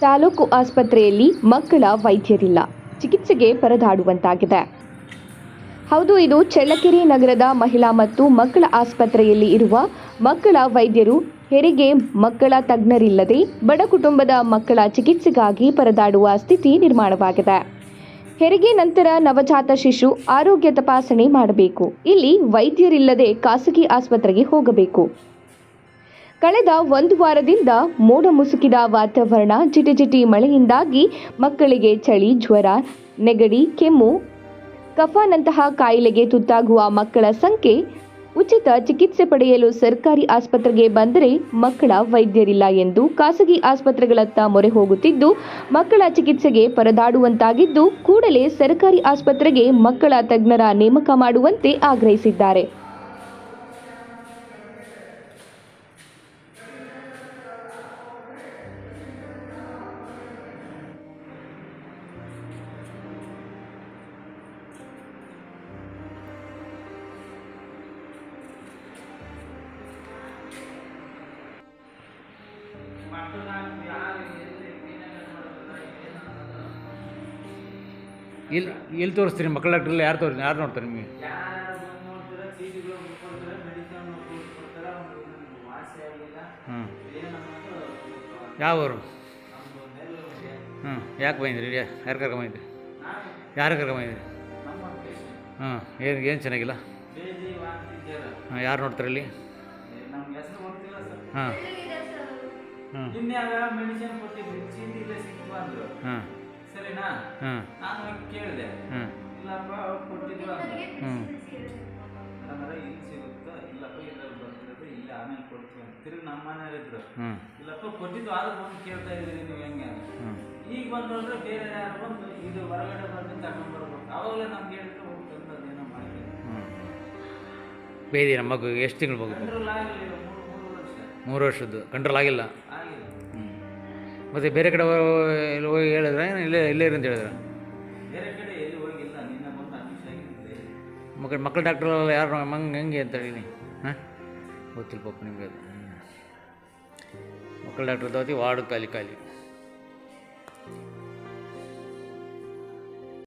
ತಾಲೂಕು ಆಸ್ಪತ್ರೆಯಲ್ಲಿ ಮಕ್ಕಳ ವೈದ್ಯರಿಲ್ಲ. ಚಿಕಿತ್ಸೆಗೆ ಪರದಾಡುವಂತಾಗಿದೆ. ಹೌದು, ಇದು ಚಳ್ಳಕೆರೆ ನಗರದ ಮಹಿಳಾ ಮತ್ತು ಮಕ್ಕಳ ಆಸ್ಪತ್ರೆಯಲ್ಲಿ ಇರುವ ಮಕ್ಕಳ ವೈದ್ಯರು ಹೆರಿಗೆ ಮಕ್ಕಳ ತಜ್ಞರಿಲ್ಲದೆ ಬಡ ಕುಟುಂಬದ ಮಕ್ಕಳ ಚಿಕಿತ್ಸೆಗಾಗಿ ಪರದಾಡುವ ಸ್ಥಿತಿ ನಿರ್ಮಾಣವಾಗಿದೆ. ಹೆರಿಗೆ ನಂತರ ನವಜಾತ ಶಿಶು ಆರೋಗ್ಯ ತಪಾಸಣೆ ಮಾಡಬೇಕು. ಇಲ್ಲಿ ವೈದ್ಯರಿಲ್ಲದೆ ಖಾಸಗಿ ಆಸ್ಪತ್ರೆಗೆ ಹೋಗಬೇಕು. ಕಳೆದ ಒಂದು ವಾರದಿಂದ ಮೋಡ ಮುಸುಕಿದ ವಾತಾವರಣ ಜಿಟಿಜಿಟಿ ಮಳೆಯಿಂದಾಗಿ ಮಕ್ಕಳಿಗೆ ಚಳಿ, ಜ್ವರ, ನೆಗಡಿ, ಕೆಮ್ಮು, ಕಫಾನಂತಹ ಕಾಯಿಲೆಗೆ ತುತ್ತಾಗುವ ಮಕ್ಕಳ ಸಂಖ್ಯೆ ಉಚಿತ ಚಿಕಿತ್ಸೆ ಪಡೆಯಲು ಸರ್ಕಾರಿ ಆಸ್ಪತ್ರೆಗೆ ಬಂದರೆ ಮಕ್ಕಳ ವೈದ್ಯರಿಲ್ಲ ಎಂದು ಖಾಸಗಿ ಆಸ್ಪತ್ರೆಗಳತ್ತ ಮೊರೆ ಹೋಗುತ್ತಿದ್ದು, ಮಕ್ಕಳ ಚಿಕಿತ್ಸೆಗೆ ಪರದಾಡುವಂತಾಗಿದ್ದು, ಕೂಡಲೇ ಸರ್ಕಾರಿ ಆಸ್ಪತ್ರೆಗೆ ಮಕ್ಕಳ ತಜ್ಞರ ನೇಮಕ ಮಾಡುವಂತೆ ಆಗ್ರಹಿಸಿದ್ದಾರೆ. ಇಲ್ಲಿ ಇಲ್ಲಿ ತೋರಿಸ್ತೀರಿ ಮಕ್ಕಳ ಡಾಕ್ಟ್ರಲ್ಲಿ ಯಾರು ತೋರಿಸ್ ಯಾರು ನೋಡ್ತಾರೆ ನಿಮಗೆ? ಹ್ಞೂ ಯಾವ ಊರು ಹ್ಞೂ ಯಾಕೆ ಬಂದಿದ್ರಿ? ಯಾರು ಕರ್ಕೊಂಬಂದಿದ್ರಿ ಯಾರು ಕರ್ಕೊಂಬಂದಿದ್ರಿ ಹಾಂ ಏನು ಏನು ಚೆನ್ನಾಗಿಲ್ಲ? ಹಾಂ ಯಾರು ನೋಡ್ತಾರೆ ಇಲ್ಲಿ? ಹಾಂ ಹ್ಞೂ ನಿನ್ನೆಯಾಗ ಮೆಡಿಸಿನ್ ಕೊಟ್ಟಿದ್ರು. ಚೀಟಿ ಇಲ್ಲ ಸಿಕ್ತು ಅಂದ್ರು ಹಾಂ ಸರಿನಾ ನಾನು ಹೋಗಿ ಕೇಳಿದೆ. ಇಲ್ಲಪ್ಪ ಅವ್ರು ಕೊಟ್ಟಿದ್ರು ಅಂದ್ರೆ ಇಲ್ಲಿ ಸಿಗುತ್ತಾ? ಇಲ್ಲಪ್ಪ ಇದ್ರಲ್ಲಿ ಬಂದಿರೋದು. ಇಲ್ಲ ಆಮೇಲೆ ಕೊಡ್ತೀವಿ ಅಂತ. ತಿರುಗಿ ನಮ್ಮ ಮನೇಲಿ ಇದ್ರು. ಇಲ್ಲಪ್ಪ ಕೊಟ್ಟಿದ್ದು ಆದ್ರೂ ಬಂದು ಕೇಳ್ತಾ ಇದ್ದೀರಿ ನೀವು ಹೆಂಗೆ ಹ್ಞೂ ಈಗ ಬಂದು ನೋಡ್ರೆ ಬೇರೆ ಯಾರು ಬಂದು ಇದು ಹೊರಗಡೆ ಬಂದು ತಗೊಂಡ್ಬರ್ಬೇಕು ಅವಾಗಲೇ ನಮ್ಗೆ ಹೇಳಿದ್ರೆ ಹೋಗಿ ತಂದು ಅದೇನೋ ಮಾಡಿ. ಹ್ಞೂ ಬೇದಿ ನಮ್ಮ ಮಗು ಎಷ್ಟು ತಿಂಗಳು ಮಗು ಕಂಟ್ರೋಲ್ ಮೂರು ವರ್ಷ. ಮೂರು ವರ್ಷದ್ದು. ಕಂಟ್ರೋಲ್ ಆಗಿಲ್ಲ. ಮತ್ತು ಬೇರೆ ಕಡೆ ಎಲ್ಲಿ ಹೋಗಿ ಹೇಳಿದ್ರೆ ಇಲ್ಲೇ ಇಲ್ಲೇ ಇರು ಅಂತ ಹೇಳಿದ್ರೆ. ಮಕ್ಕಳು ಮಕ್ಕಳ ಡಾಕ್ಟ್ರ್ ಯಾರು ಮಂಗೆ ಹೆಂಗೆ ಅಂತ ಹೇಳಿ ಹಾಂ? ಗೊತ್ತಿಲ್ಲ ಪಾಪ ನಿಮಗೆ ಅದು. ಮಕ್ಕಳ ಡಾಕ್ಟ್ರ್ ತಗೋತಿ ವಾರ್ಡ್ ಖಾಲಿ ಖಾಲಿ.